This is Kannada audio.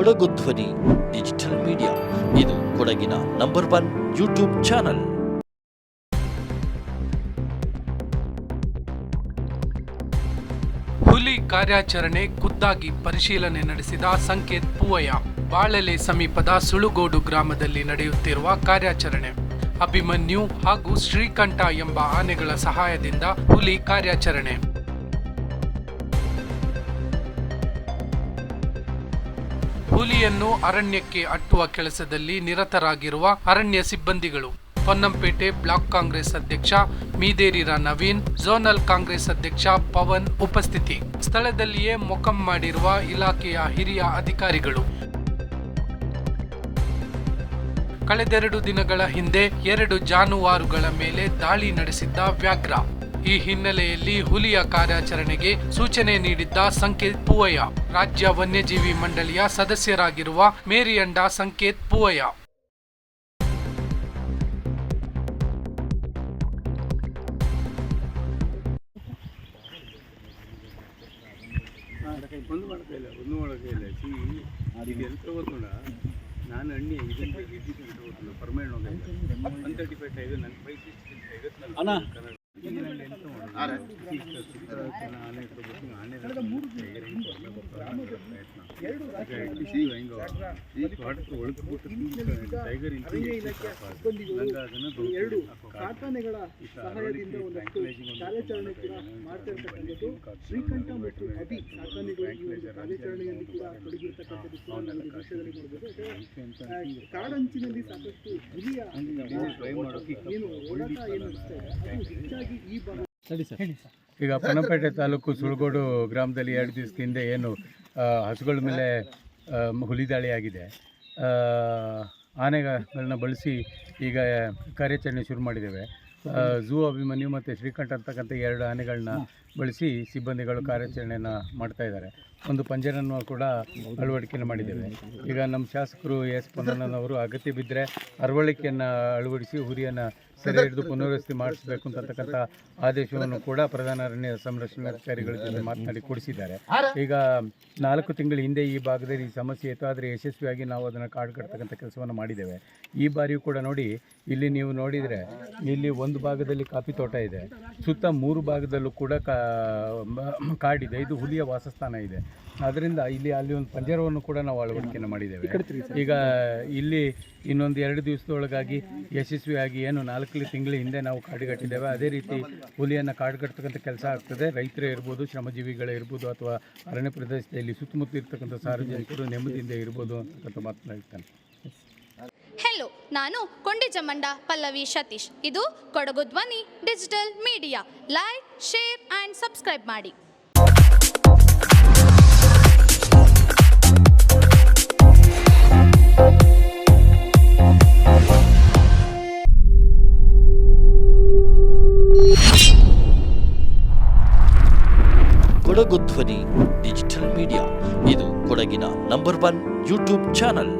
Kodagu Dhwani, digital media. ಇದು ಕೊಡಗಿನ ನಂಬರ್ ಒನ್ ಯೂಟ್ಯೂಬ್ ಚಾನಲ್. ಹುಲಿ ಕಾರ್ಯಾಚರಣೆ ಖುದ್ದಾಗಿ ಪರಿಶೀಲನೆ ನಡೆಸಿದ ಸಂಕೇತ್ ಪೂವಯ್ಯ, ಬಾಳೆಲೆ ಸಮೀಪದ ಸುಳುಗೋಡು ಗ್ರಾಮದಲ್ಲಿ ನಡೆಯುತ್ತಿರುವ ಕಾರ್ಯಾಚರಣೆ. ಅಭಿಮನ್ಯು ಹಾಗೂ ಶ್ರೀಕಂಠ ಎಂಬ ಆನೆಗಳ ಸಹಾಯದಿಂದ ಹುಲಿ ಕಾರ್ಯಾಚರಣೆ. ಹುಲಿಯನ್ನು ಅರಣ್ಯಕ್ಕೆ ಅಟ್ಟುವ ಕೆಲಸದಲ್ಲಿ ನಿರತರಾಗಿರುವ ಅರಣ್ಯ ಸಿಬ್ಬಂದಿಗಳು. ಪೊನ್ನಂಪೇಟೆ ಬ್ಲಾಕ್ ಕಾಂಗ್ರೆಸ್ ಅಧ್ಯಕ್ಷ ಮೀದೇರಿರ ನವೀನ್, ಝೋನಲ್ ಕಾಂಗ್ರೆಸ್ ಅಧ್ಯಕ್ಷ ಪವನ್ ಉಪಸ್ಥಿತಿ. ಸ್ಥಳದಲ್ಲಿಯೇ ಮೊಕಂ ಮಾಡಿರುವ ಇಲಾಖೆಯ ಹಿರಿಯ ಅಧಿಕಾರಿಗಳು. ಕಳೆದೆರಡು ದಿನಗಳ ಹಿಂದೆ ಎರಡು ಜಾನುವಾರುಗಳ ಮೇಲೆ ದಾಳಿ ನಡೆಸಿದ್ದ ವ್ಯಾಘ್ರ. ಈ ಹಿನ್ನೆಲೆಯಲ್ಲಿ ಹುಲಿಯ ಕಾರ್ಯಾಚರಣೆಗೆ ಸೂಚನೆ ನೀಡಿದ್ದ ಸಂಕೇತ್ ಪೂವಯ್ಯ ರಾಜ್ಯ ವನ್ಯಜೀವಿ ಮಂಡಳಿಯ ಸದಸ್ಯರಾಗಿರುವ ಮೇರಿಯಂಡ ಸಂಕೇತ್ ಪೂವಯ್ಯ. ಒಂದು ಮಾಡಕ ಒಂದು ಮಾಡಕ ಸಿ ಇದು ಎಂತ ಗೊತ್ತುಂಡ ನಾನು ಅಣ್ಣಿ ಇದನ್ನ ಇದ್ದಿದ್ದು ಎಂತ ಗೊತ್ತಿಲ್ಲ ಪರ್ಮನೆಂಟ್ ಹೋಗಿಲ್ಲ ಒನ್ ತರ್ಟಿ ಫೈವ್ ಟೈವ್ ನನ್ನ ಫೈವ್ ಸಿಕ್ಸ್ಟಿ ಐವತ್ತು ಕನ್ನಡ. ಆನೆ ಎರಡು ಕಾರ್ಖಾನೆಗಳ ಸಹಾಯದಿಂದ ಒಂದಷ್ಟು ಕಾರ್ಯಾಚರಣೆ ಕೂಡ ಮಾಡ್ತಾ ಇರ್ತಕ್ಕಂಥದ್ದು ಶ್ರೀಕಂಠ ಮತ್ತು ಅಭಿ ಕಾರ್ಖಾನೆಗಳು ಈ ಒಂದು ಕಾರ್ಯಾಚರಣೆಯಲ್ಲಿ ಕೂಡ ತೊಡಗಿರ್ತಕ್ಕಂಥದ್ದು ಕೂಡ ನಾವು ದೃಶ್ಯದಲ್ಲಿ ನೋಡಬಹುದು ಕಾಡಂಚಿನಲ್ಲಿ ಸಾಕಷ್ಟು ಹುಲಿಯ ಏನು ಓಡಾಟ ಏನು ಅದು ಹೆಚ್ಚಾಗಿ ಈ ಭಾಗ ಈಗ ಪೊನ್ನಪೇಟೆ ತಾಲೂಕು ಸುಳಗೋಡು ಗ್ರಾಮದಲ್ಲಿ ಎರಡು ದಿವಸದ ಹಿಂದೆ ಏನು ಆ, ಹಸುಗಳ ಮೇಲೆ ಆ, ಹುಲಿ ದಾಳಿ ಆಗಿದೆ. ಆ, ಆನೆಗಳನ್ನ ಬಳಸಿ ಈಗ ಕಾರ್ಯಾಚರಣೆ ಶುರು ಮಾಡಿದ್ದೇವೆ. ಆ, ಝೂ ಅಭಿಮನ್ಯು ಮತ್ತು ಶ್ರೀಕಂಠ ಅಂತಕ್ಕಂಥ ಎರಡು ಆನೆಗಳನ್ನ ಬಳಸಿ ಸಿಬ್ಬಂದಿಗಳು ಕಾರ್ಯಾಚರಣೆಯನ್ನು ಮಾಡ್ತಾ ಇದ್ದಾರೆ. ಒಂದು ಪಂಜರನ್ನು ಕೂಡ ಅಳವಡಿಕೆಯನ್ನು ಮಾಡಿದ್ದೇವೆ. ಈಗ ನಮ್ಮ ಶಾಸಕರು ಎಸ್ ಪೊನ್ನಣ್ಣನವರು ಅಗತ್ಯ ಬಿದ್ದರೆ ಅರವಳಿಕೆಯನ್ನು ಅಳವಡಿಸಿ ಹುರಿಯನ್ನು ಸೆರೆ ಹಿಡಿದು ಪುನರ್ವಸತಿ ಮಾಡಿಸಬೇಕು ಅಂತಕ್ಕಂಥ ಆದೇಶವನ್ನು ಕೂಡ ಪ್ರಧಾನ ಅರಣ್ಯ ಸಂರಕ್ಷಣಾಧಿಕಾರಿಗಳ ಜೊತೆ ಮಾತನಾಡಿ ಕೊಡಿಸಿದ್ದಾರೆ. ಈಗ ನಾಲ್ಕು ತಿಂಗಳ ಹಿಂದೆ ಈ ಭಾಗದಲ್ಲಿ ಈ ಸಮಸ್ಯೆ ಇತ್ತು. ಆದರೆ ಯಶಸ್ವಿಯಾಗಿ ನಾವು ಅದನ್ನು ಕಾಡು ಕಟ್ತಕ್ಕಂಥ ಕೆಲಸವನ್ನು ಮಾಡಿದ್ದೇವೆ. ಈ ಬಾರಿಯೂ ಕೂಡ ನೋಡಿ, ಇಲ್ಲಿ ನೀವು ನೋಡಿದರೆ ಇಲ್ಲಿ ಒಂದು ಭಾಗದಲ್ಲಿ ಕಾಫಿ ತೋಟ ಇದೆ. ಸುತ್ತ ಮೂರು ಭಾಗದಲ್ಲೂ ಕೂಡ ಕಾ ಕಾಡಿದೆ. ಇದು ಹುಲಿಯ ವಾಸಸ್ಥಾನ ಇದೆ. ಅದರಿಂದ ಇಲ್ಲಿ ಅಲ್ಲಿ ಒಂದು ಪಂಜರವನ್ನು ಕೂಡ ನಾವು ಅಳವಡಿಕೆಯನ್ನು ಮಾಡಿದ್ದೇವೆ. ಈಗ ಇಲ್ಲಿ ಇನ್ನೊಂದು ಎರಡು ದಿವಸದೊಳಗಾಗಿ ಯಶಸ್ವಿಯಾಗಿ ಏನು ನಾಲ್ಕು ತಿಂಗಳ ಹಿಂದೆ ನಾವು ಕಾಡುಗಟ್ಟಿದ್ದೇವೆ. ಅದೇ ರೀತಿ ಹುಲಿಯನ್ನು ಕಾಡುಗಟ್ಟತಕ್ಕಂಥ ಕೆಲಸ ಆಗ್ತದೆ. ರೈತರೇ ಇರ್ಬೋದು ಶ್ರಮಜೀವಿಗಳೇ ಇರ್ಬೋದು ಅಥವಾ ಅರಣ್ಯ ಪ್ರದೇಶದಲ್ಲಿ ಸುತ್ತಮುತ್ತ ಇರ್ತಕ್ಕಂಥ ಸಾರ್ವಜನಿಕರು ನೆಮ್ಮದಿಯಿಂದ ಇರ್ಬೋದು ಅಂತಕ್ಕಂಥ ಮಾತನ್ನ ನಾನು ಕೊಂಡಿಜಮಂಡ ಪಲ್ಲವಿ ಸತೀಶ್. ಇದು Kodagu Dhwani digital media. Like share and subscribe ಮಾಡಿ. Kodagu Dhwani digital media. ಇದು ಕೊಡಗಿನ ನಂಬರ್ ಒನ್ ಯೂಟ್ಯೂಬ್ ಚಾನಲ್.